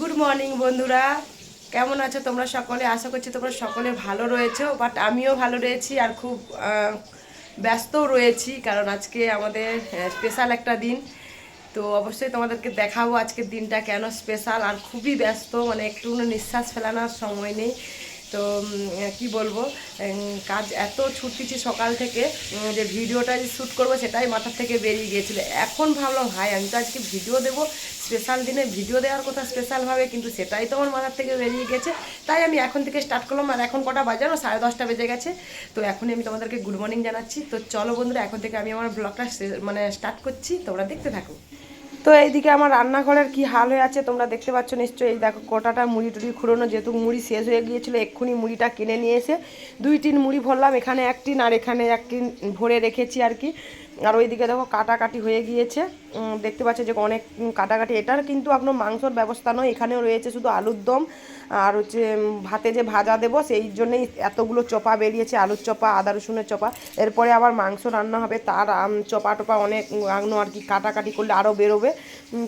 Good morning বন্ধুরা। কেমন আছো তোমরা সকলে? আশা করছি তোমরা সকলে ভালো রয়েছো বাট আমিও ভালো রয়েছি আর খুব ব্যস্তও রয়েছি, কারণ আজকে আমাদের স্পেশাল একটা দিন। তো অবশ্যই তোমাদেরকে দেখাবো আজকের দিনটা কেন স্পেশাল আর খুবই ব্যস্ত মানে একটু নিঃশ্বাস ফেলানোর সময় নেই। তো কি বলব কাজ এত ছুটতেছি সকাল থেকে যে ভিডিওটা যে শ্যুট করব সেটাই মাথার থেকে বেরিয়ে গিয়েছিল। এখন ভাবলাম ভাই আমি তো আজকে ভিডিও দেবো স্পেশাল দিনে ভিডিও দেওয়ার কথা স্পেশালভাবে কিন্তু সেটাই তো আমার মাথার থেকে বেরিয়ে গেছে। তাই আমি এখন থেকে স্টার্ট করলাম, আর এখন কটা বাজানো? সাড়ে দশটা বেজে গেছে। তো এখনই আমি তোমাদেরকে গুড মর্নিং জানাচ্ছি। তো চলো বন্ধুরা, এখন থেকে আমি আমার ব্লগটা মানে স্টার্ট করছি। তোমরা দেখতে থাকো। তো এইদিকে আমার রান্নাঘরের কি হাল হয়ে আছে তোমরা দেখতে পাচ্ছ নিশ্চয়ই। এই দেখো কোটাটা মুড়ি টুড়ি খুঁড়োনো, যেহেতু মুড়ি শেষ হয়ে গিয়েছিল, এক্ষুনি মুড়িটা কিনে নিয়ে এসে দুই তিন মুড়ি ভরলাম, এখানে এক টিন আর এখানে এক টিন ভরে রেখেছি আর কি। আর ওইদিকে দেখো কাটাকাটি হয়ে গিয়েছে। দেখতে পাচ্ছ যে অনেক কাটাকাটি। এটার কিন্তু আপনার মাংসর ব্যবস্থা নয়, এখানেও রয়েছে শুধু আলুর দম আর হচ্ছে ভাতে যে ভাজা দেবো, সেই জন্যেই এতগুলো চপা বেরিয়েছে, আলুর চপা, আদা রসুনের চপা। এরপরে আবার মাংস রান্না হবে, তার চপা টপা অনেক আগ্নো আর কি কাটাকাটি করলে আরও বেরোবে।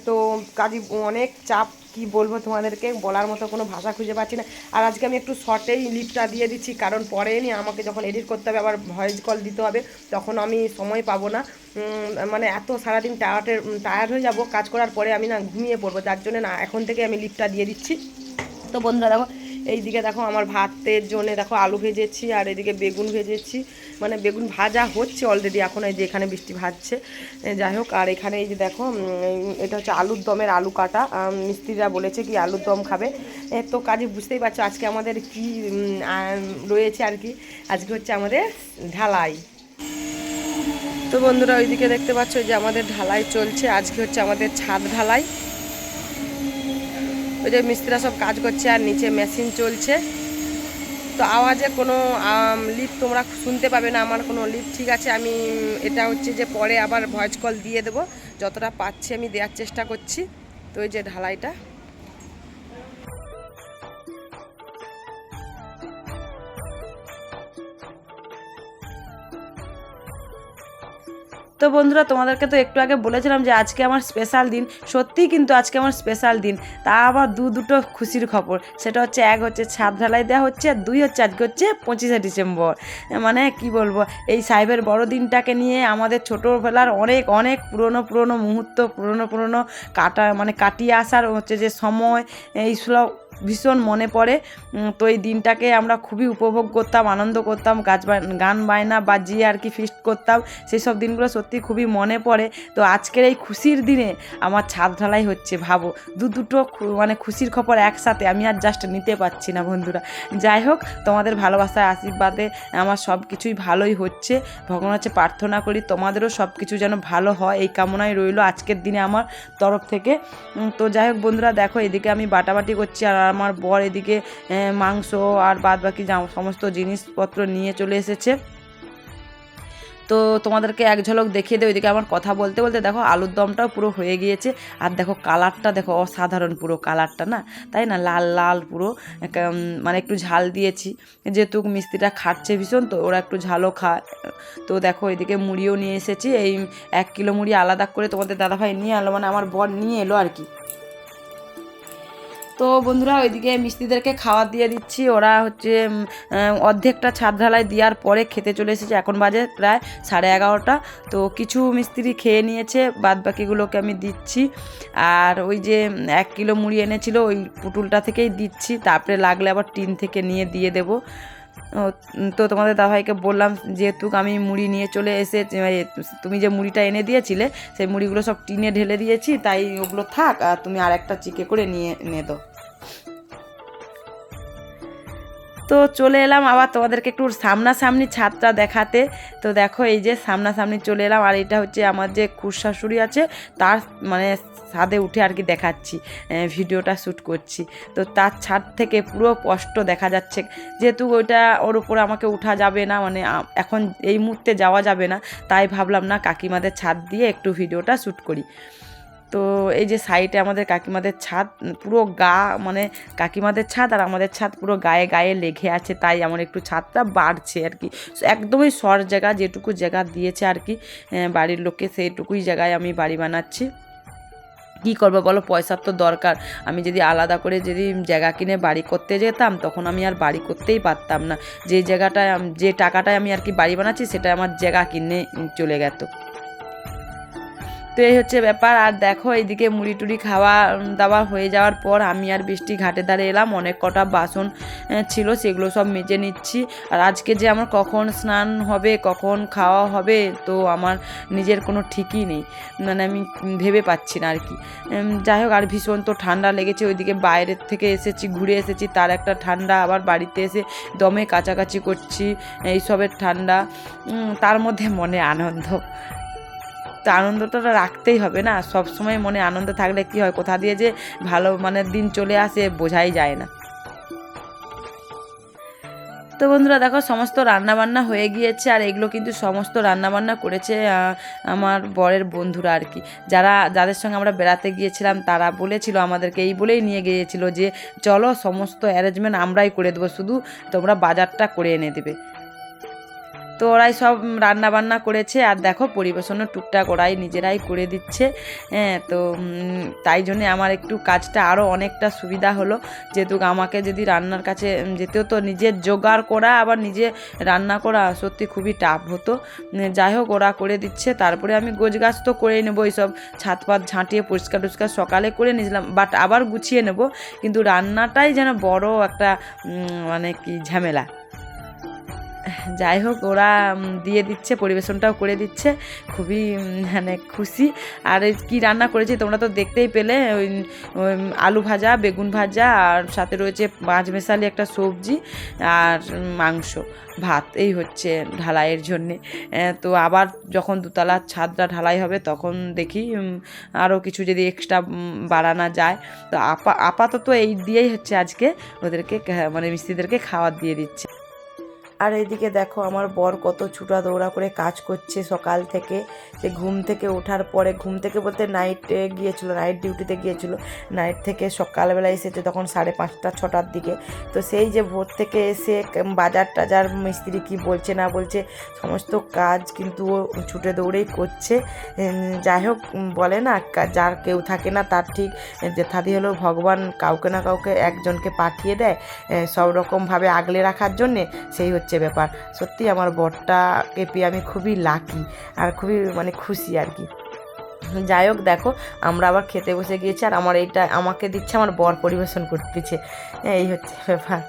তো কাজে, অনেক চাপ কি বলব তোমাদেরকে? বলার মতো কোনো ভাষা খুঁজে পাচ্ছি না। আর আজকে আমি একটু শর্টেই লিপটা দিয়ে দিচ্ছি, কারণ পরে নি আমাকে যখন এডিট করতে হবে, আবার ভয়েস কল দিতে হবে, তখন আমি সময় পাবো না। মানে এত সারাদিন টায়ার্ডের টায়ার্ড হয়ে যাব, কাজ করার পরে আমি না ঘুমিয়ে পড়ব। যার জন্য না এখন থেকে আমি লিপটা দিয়ে দিচ্ছি। তো বন্ধুরা দেখো এইদিকে দেখো আমার ভাতের জন্য দেখো আলু ভেজেছি আর এদিকে বেগুন ভেজেছি। মানে বেগুন ভাজা হচ্ছে অলরেডি এখন এই যে এখানে বৃষ্টি ভাজছে। যাই হোক, আর এখানে এই যে দেখো এটা হচ্ছে আলুর দমের আলু কাটা। মিস্ত্রিরা বলেছে কি আলুর দম খাবে। তো কাজে বুঝতেই পারছ, আজকে আমাদের কি রয়েছে আর কি। আজকে হচ্ছে আমাদের ঢালাই। তো বন্ধুরা, ওইদিকে দেখতে পাচ্ছ যে আমাদের ঢালাই চলছে। আজকে হচ্ছে আমাদের ছাদ ঢালাই। ওই যে মিস্ত্রিরা সব কাজ করছে আর নিচে মেশিন চলছে। তো আওয়াজে কোনো লিপ তোমরা শুনতে পাবে না, আমার কোনো লিপ, ঠিক আছে? আমি, এটা হচ্ছে যে পরে আবার ভয়েস কল দিয়ে দেবো। যতটা পাচ্ছি আমি দেওয়ার চেষ্টা করছি। তো ওই যে ঢালাইটা। তো বন্ধুরা, তোমাদেরকে তো একটু আগে বলেছিলাম যে আজকে আমার স্পেশাল দিন। সত্যিই কিন্তু আজকে আমার স্পেশাল দিন। তা আবার দু দুটো খুশির খবর। সেটা হচ্ছে, এক হচ্ছে ছাদ ঢালাই দেওয়া হচ্ছে, আর দুই হচ্ছে আজকে হচ্ছে পঁচিশে ডিসেম্বর। মানে কি বলব, এই সাহেবের বড়দিনটাকে নিয়ে আমাদের ছোটোবেলার অনেক অনেক পুরনো পুরনো মুহূর্ত, পুরনো পুরনো কাটা মানে কাটিয়ে আসার হচ্ছে যে সময় এইসব ভীষণ মনে পড়ে। তো এই দিনটাকে আমরা খুবই উপভোগ করতাম, আনন্দ করতাম, গাছ গান বায়না বাজিয়ে আর কি ফিস্ট করতাম। সেই সব দিনগুলো সত্যি খুবই মনে পড়ে। তো আজকের এই খুশির দিনে আমার ছাদ ঢালাই হচ্ছে, ভাবো। দু দুটো মানে খুশির খবর একসাথে আমি আর জাস্ট নিতে পারছি না বন্ধুরা। যাই হোক, তোমাদের ভালোবাসার আশীর্বাদে আমার সব কিছুই ভালোই হচ্ছে। ভগবান হচ্ছে প্রার্থনা করি তোমাদেরও সব কিছু যেন ভালো হয়, এই কামনাই রইল আজকের দিনে আমার তরফ থেকে। তো যাই হোক বন্ধুরা, দেখো এদিকে আমি বাটাবাটি করছি আর আমার বর এদিকে মাংস আর বাদ বাকি সমস্ত জিনিসপত্র নিয়ে চলে এসেছে। তো তোমাদেরকে এক ঝলক দেখিয়ে দেবো, এদিকে আমার কথা বলতে বলতে দেখো আলুর দমটাও পুরো হয়ে গিয়েছে। আর দেখো কালারটা দেখো অসাধারণ পুরো কালারটা না? তাই না? লাল লাল পুরো। মানে একটু ঝাল দিয়েছি। যেহেতু মিস্ত্রিটা খাচ্ছে ভীষণ, তো ওরা একটু ঝালও খায়। তো দেখো এদিকে মুড়িও নিয়ে এসেছি। এই এক কিলো মুড়ি আলাদা করে তোমাদের দাদাভাই নিয়ে এলো মানে আমার বর নিয়ে এলো আর কি। তো বন্ধুরা ওইদিকে মিস্ত্রিদেরকে খাবার দিয়ে দিচ্ছি। ওরা হচ্ছে অর্ধেকটা ছাদ ঢালাই দেওয়ার পরে খেতে চলে এসেছে। এখন বাজে প্রায় সাড়ে এগারোটা। তো কিছু মিস্ত্রি খেয়ে নিয়েছে বাদ বাকিগুলোকে আমি দিচ্ছি। আর ওই যে এক কিলো মুড়ি এনেছিল, ওই পুটুলটা থেকেই দিচ্ছি। তারপরে লাগলে আবার টিন থেকে নিয়ে দিয়ে দেবো। তো তোমাদের দাদাভাইকে বললাম, যেহেতু আমি মুড়ি নিয়ে চলে এসে তুমি যে মুড়িটা এনে দিয়েছিলে, সেই মুড়িগুলো সব টিনে ঢেলে দিয়েছি, তাই ওগুলো থাক, আর তুমি আর একটা চিকে করে নিয়ে নে দাও। তো চলে এলাম আবার তোমাদেরকে একটু সামনাসামনি ছাদটা দেখাতে। তো দেখো এই যে সামনাসামনি চলে এলাম আর এটা হচ্ছে আমার যে খুশাশুড়ি আছে, তার মানে ছাদে উঠে আর কি দেখাচ্ছি ভিডিওটা শ্যুট করছি। তো তার ছাদ থেকে পুরো স্পষ্ট দেখা যাচ্ছে, যেহেতু ওইটা ওর উপর আমাকে উঠা যাবে না মানে এখন এই মুহূর্তে যাওয়া যাবে না, তাই ভাবলাম না কাকিমাদের ছাদ দিয়ে একটু ভিডিওটা শ্যুট করি। তো এই যে সাইডে আমাদের কাকিমাদের ছাদ, পুরো গা মানে কাকিমাদের ছাদ আর আমাদের ছাদ পুরো গায়ে গায়ে লেগে আছে, তাই আমার একটু ছাদটা বাড়ছে আর কি। একদমই সর জায়গা, যেটুকু জায়গা দিয়েছে আর কি বাড়ির লোককে সেইটুকুই জায়গায় আমি বাড়ি বানাচ্ছি। কী করব বলো, পয়সার তো দরকার। আমি যদি আলাদা করে যদি জায়গা কিনে বাড়ি করতে যেতাম, তখন আমি আর বাড়ি করতেই পারতাম না। যে জায়গাটায় যে টাকাটায় আমি আর কি বাড়ি বানাচ্ছি সেটা আমার জায়গা কিনে চলে গেত। তো এই হচ্ছে ব্যাপার। আর দেখো, এইদিকে মুড়ি টুড়ি খাওয়া দাওয়া হয়ে যাওয়ার পর আমি আর বৃষ্টি ঘাটে ধারে এলাম। অনেক কটা বাসন ছিল, সেগুলো সব মেজে নিচ্ছি। আর আজকে যে আমার কখন স্নান হবে, কখন খাওয়া হবে, তো আমার নিজের কোনো ঠিকই নেই। মানে আমি ভেবে পাচ্ছি না আর কি। যাই হোক, আর ভীষণ তো ঠান্ডা লেগেছে। ওইদিকে বাইরের থেকে এসেছি, ঘুরে এসেছি, তার একটা ঠান্ডা। আবার বাড়িতে এসে দমে কাছাকাছি করছি, এইসবের ঠান্ডা। তার মধ্যে মনে আনন্দ। তো আনন্দটা রাখতেই হবে না। সব সময় মনে আনন্দ থাকলে কি হয়? কোথা দিয়ে যে ভালো মানে দিন চলে আসে বোঝাই যায় না। তো বন্ধুরা দেখো, সমস্ত রান্নাবান্না হয়ে গিয়েছে আর এগুলো কিন্তু সমস্ত রান্নাবান্না করেছে আমার বরের বন্ধুরা আর কি। যারা, যাদের সঙ্গে আমরা বেড়াতে গিয়েছিলাম, তারা বলেছিল, আমাদেরকে এই বলেই নিয়ে গিয়েছিল যে, চলো, সমস্ত অ্যারেঞ্জমেন্ট আমরাই করে দেবো। শুধু তোমরা বাজারটা করে এনে দেবে। তো ওরাই সব রান্না বান্না করেছে আর দেখো পরিবেশনও টুকটাক ওরাই নিজেরাই করে দিচ্ছে। হ্যাঁ তো তাই জন্যে আমার একটু কাজটা আরও অনেকটা সুবিধা হলো। যেহেতু আমাকে যদি রান্নার কাছে উম, যেতে হতো নিজের জোগাড় করা আবার নিজে রান্না করা সত্যি খুবই টাফ হতো। যাই হোক ওরা করে দিচ্ছে। তারপরে আমি গোছ গাছ তো করেই নেব এইসব ছাদ পাত ঝাঁটিয়ে পরিষ্কার টরিষ্কার সকালে করে নিয়েছিলাম বাট আবার গুছিয়ে নেব। কিন্তু রান্নাটাই যেন বড় একটা মানে কি ঝামেলা। যাই হোক, ওরা দিয়ে দিচ্ছে, পরিবেশনটাও করে দিচ্ছে। খুবই মানে খুশি। আর কি রান্না করেছি তোমরা তো দেখতেই পেলে, ওই আলু ভাজা, বেগুন ভাজা, আর সাথে রয়েছে পাঁচ মেশালি একটা সবজি, আর মাংস, ভাত। এই হচ্ছে ঢালাইয়ের জন্যে। তো আবার যখন দুতলার ছাদটা ঢালাই হবে, তখন দেখি আরও কিছু যদি এক্সট্রা বাড়ানো যায়। তো আপা, আপাতত এই দিয়েই হচ্ছে আজকে। ওদেরকে মানে মিস্ত্রিদেরকে খাবার দিয়ে দিচ্ছে। আর এইদিকে দেখো আমার বর কত ছুটা দৌড়া করে কাজ করছে সকাল থেকে। সে ঘুম থেকে ওঠার পরে, ঘুম থেকে বলতে নাইটে গিয়েছিল নাইট ডিউটিতে গিয়েছিল। নাইট থেকে সকালবেলা এসেছে তখন সাড়ে পাঁচটা, ছটার দিকে। তো সেই যে ভোর থেকে এসে বাজার টাজার মিস্ত্রি কি বলছে না বলছে, সমস্ত কাজ কিন্তু ও ছুটে দৌড়েই করছে। যাই হোক বলে না যার কেউ থাকে না তার ঠিক যেথাদি হলেও ভগবান কাউকে না কাউকে একজনকে পাঠিয়ে দেয় সব রকমভাবে আগলে রাখার জন্যে। সেই হচ্ছে ব্যাপার। সত্যি আমার বরটাকে পেয়ে আমি খুবই লাকি আর খুবই মানে খুশি আর কি। যাই হোক দেখো, আমরা আবার খেতে বসে গিয়েছি আর আমার এইটা আমাকে দিচ্ছে, আমার বর পরিবেশন করতেছে। এই হচ্ছে ব্যাপার।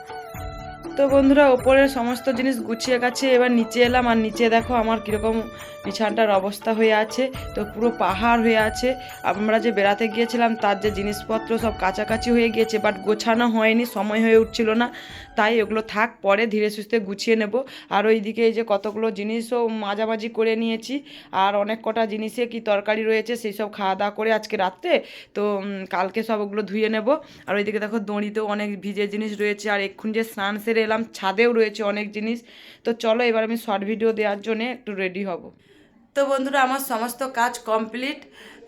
তো বন্ধুরা, ওপরের সমস্ত জিনিস গুছিয়ে গেছে এবার নিচে এলাম আর নিচে দেখো আমার কীরকম বিছানাটার অবস্থা হয়ে আছে। তো পুরো পাহাড় হয়ে আছে। আমরা যে বেড়াতে গিয়েছিলাম তার যে জিনিসপত্র সব কাছাকাছি হয়ে গিয়েছে বাট গোছানো হয়নি, সময় হয়ে উঠছিল না। তাই ওগুলো থাক, পরে ধীরে সুস্থে গুছিয়ে নেব। আর ওইদিকে এই যে কতগুলো জিনিসও মাঝামাঝি করে নিয়েছি। আর অনেক কটা জিনিসে কি তরকারি রয়েছে সেই সব খাওয়া দাওয়া করে আজকে রাত্রে, তো কালকে সব ওগুলো ধুয়ে নেব। আর ওইদিকে দেখো দড়িতেও অনেক ভিজে জিনিস রয়েছে। আর এক্ষুনি যে স্নান সেরে এলাম, ছাদেও রয়েছে অনেক জিনিস। তো চলো এবার আমি শর্ট ভিডিও দেওয়ার জন্য একটু রেডি হব। তো বন্ধুরা, আমার সমস্ত কাজ কমপ্লিট।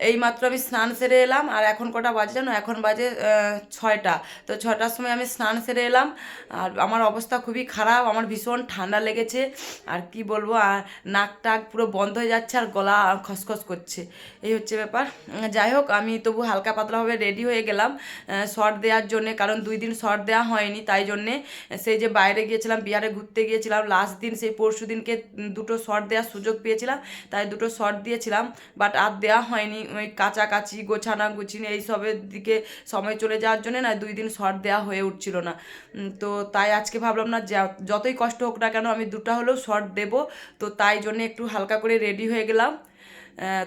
এইমাত্র আমি স্নান সেরে এলাম, আর এখন কটা বাজে জানো? এখন বাজে ছয়টা। তো ছটার সময় আমি স্নান সেরে এলাম, আর আমার অবস্থা খুবই খারাপ, আমার ভীষণ ঠান্ডা লেগেছে, আর কি বলব, আর নাক টাক পুরো বন্ধ হয়ে যাচ্ছে, আর গলা খসখস করছে। এই হচ্ছে ব্যাপার। যাই হোক, আমি তবু হালকা পাতলাভাবে রেডি হয়ে গেলাম শর্ট দেওয়ার জন্যে, কারণ দুই দিন শর্ট দেওয়া হয়নি, তাই জন্যে সেই যে বাইরে গিয়েছিলাম, বিহারে ঘুরতে গিয়েছিলাম লাস্ট দিন সেই পরশু দিনকে দুটো শর্ট দেওয়ার সুযোগ পেয়েছিলাম, তাই দুটো শর্ট দিয়েছিলাম বাট আর দেওয়া হয়নি। ওই কাছাকাছি গোছানা গুছিনি, এইসবের দিকে সময় চলে যাওয়ার জন্য না দুই দিন শর্ট দেওয়া হয়ে উঠছিল না। তো তাই আজকে ভাবলাম না যতই কষ্ট হোক না কেন আমি দুটো হলেও শর্ট দেবো। তো তাই জন্য একটু হালকা করে রেডি হয়ে গেলাম।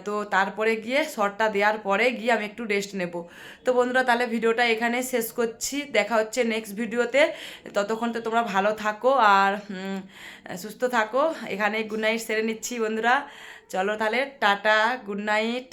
তো তারপরে গিয়ে শর্টটা দেওয়ার পরে গিয়ে আমি একটু রেস্ট নেব। তো বন্ধুরা, তাহলে ভিডিওটা এখানে শেষ করছি। দেখা হচ্ছে নেক্সট ভিডিওতে। ততক্ষণ তো তোমরা ভালো থাকো আর সুস্থ থাকো। এখানে গুড নাইট সেরে নিচ্ছি বন্ধুরা। চলো তাহলে, টাটা, গুড নাইট।